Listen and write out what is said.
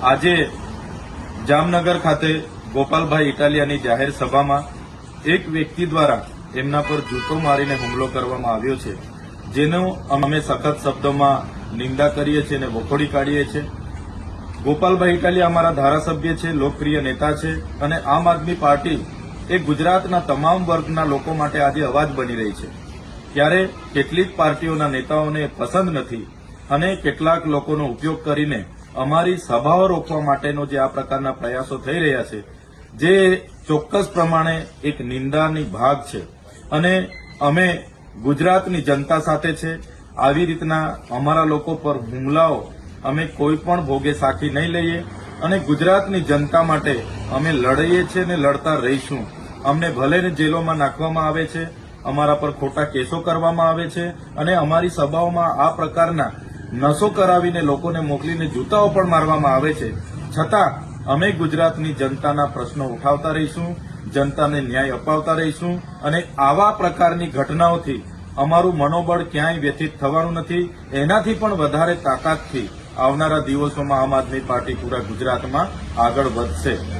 આજે જામનગર ખાતે ગોપાલભાઈ ઇટાલિયાની જાહેર સભામાં એક વ્યક્તિ દ્વારા એમના પર જૂતો મારીને હુમલો કરવામાં આવ્યો છે, જેનો અમે સખત શબ્દોમાં નિંદા કરીએ છીએ અને વખોડી કાઢીએ છીએ. ગોપાલભાઈ ઇટાલિયા અમારા ધારાસભ્ય છે, લોકપ્રિય નેતા છે અને આમ આદમી પાર્ટી એ ગુજરાતના તમામ વર્ગના લોકો માટે આજે અવાજ બની રહી છે. ત્યારે કેટલીક પાર્ટીઓના નેતાઓને પસંદ નથી અને કેટલાક લોકોનો ઉપયોગ કરીને અમારી સભાઓ રોકવા માટેનો જે આ પ્રકારના પ્રયાસો થઈ રહ્યા છે, જે ચોક્કસ પ્રમાણે એક નિંદાની ભાગ છે. અને અમે ગુજરાતની જનતા સાથે છે. આવી રીતના અમારા લોકો પર હુમલાઓ અમે કોઈ પણ ભોગે સાખી નહીં લઈએ. અને ગુજરાતની જનતા માટે અમે લડીએ છીએ અને લડતા રહીશું. અમને ભલે જેલોમાં નાખવામાં આવે છે, અમારા પર ખોટા કેસો કરવામાં આવે છે. અને અમારી સભાઓમાં આ પ્રકારના નશો કરાવીને લોકોને મોકલીને જૂતાઓ પણ મારવામાં આવે છે. છતાં, અમે ગુજરાતની જનતાના પ્રશ્નો ઉઠાવતા રહીશું, જનતાને ન્યાય અપાવતા રહીશું અને આવા પ્રકારની ઘટનાઓથી અમારું મનોબળ ક્યાંય વ્યથિત થવાનું નથી. એનાથી પણ વધારે તાકાતથી આવનારા દિવસોમાં આમ આદમી પાર્ટી પૂરા ગુજરાતમાં આગળ વધશે.